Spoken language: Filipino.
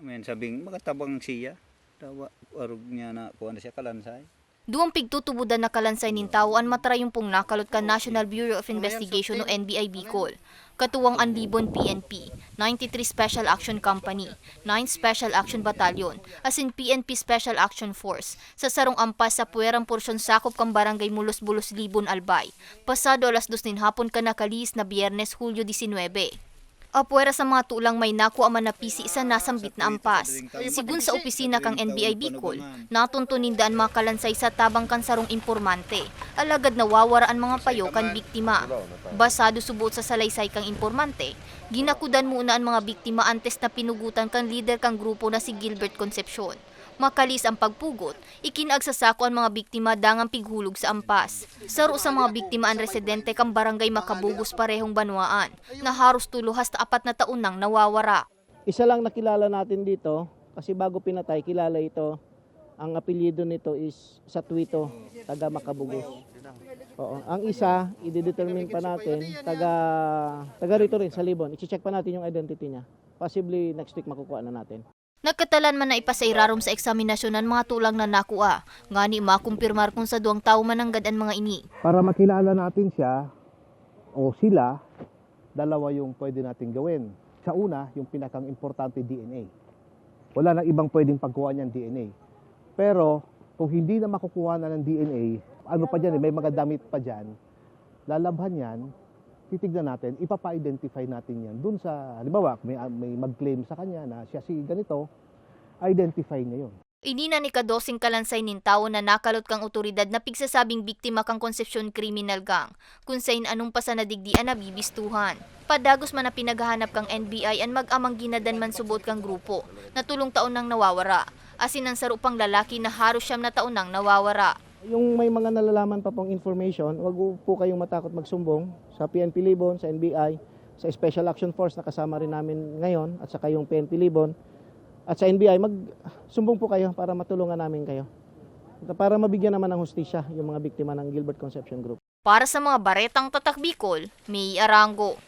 Men sabing makatabang siya. Tawa arog niya na kuan siya kalansay. Duwang pigtutubudan na kalansay nin tao an matrayong pong nakalot ka National Bureau of Investigation o NBI Bicol. Katuwang Anlibon PNP, 93 Special Action Company, 9 Special Action Battalion, as in PNP Special Action Force, sa sarong ampas sa puwerang porsyon sakop kang barangay Mulos-Bulos Libon Albay. Pasado alas dos nin hapon ka nakalis na Biyernes Hulyo 19. Apuera sa mga tulang may naku man na pisi sa nasambit na ampas. Sigun sa opisina kang NBI Bicol, natuntunin daan mga kalansay sa tabang kansarong impormante. Alagad nawawara ang mga payo kan biktima. Basado subuot sa salaysay kang informante, ginakudan muna ang mga biktima antes na pinugutan kan leader kang grupo na si Gilbert Concepcion. Makalis ang pagpugot, ikinagsasako ang mga biktima dangang pighulog sa ampas. Saro sa mga biktima ang residente kang barangay Makabugos parehong banwaan, na haros tuluhas ta apat na taon nang nawawara. Isa lang nakilala natin dito kasi bago pinatay kilala ito. Ang apelyido nito is Satuito, taga Makabugos. Oo. Ang isa, i-determine pa natin, taga taga rito rin sa Libon. I-check pa natin yung identity niya. Possibly next week makukuha na natin. Nagkatalan man na ipasairarom sa eksaminasyon ng mga tulang na nakuha, ngani makumpirmar kung sa duwang tao mananggad ang mga ini. para makilala natin siya o sila, dalawa yung pwede natin gawin. Sa una, yung pinakang importante DNA. Wala nang ibang pwedeng pagkuha niyan DNA. Pero kung hindi na makukuha na ng DNA, ano pa dyan, eh, may mga damit pa dyan, lalabhan yan, titignan natin, ipapa-identify natin yan. Dun sa, halimbawa, may, may mag-claim sa kanya na siya si ganito, identify niya yun. Inina ni kadosing kalansay nin tao na nakalot kang otoridad na pigsasabing biktima kang Concepcion Criminal Gang, kung sain anong pa sa nadigdian na bibistuhan. Padagos man na pinaghahanap kang NBI an mag-amang ginadan man subot kang grupo, na tulong taon nang nawawara. Asin ang saro pang lalaki na haros siyam na taon nang nawawara. Yung may mga nalalaman pa pong information, wag po kayong matakot magsumbong sa PNP Libon, sa NBI, sa Special Action Force na kasama rin namin ngayon at saka yung PNP Libon at sa NBI magsumbong po kayo para matulungan namin kayo. Para mabigyan naman ng hustisya yung mga biktima ng Gilbert Conception Group. Para sa mga baretang tatak Bicol, may Arango.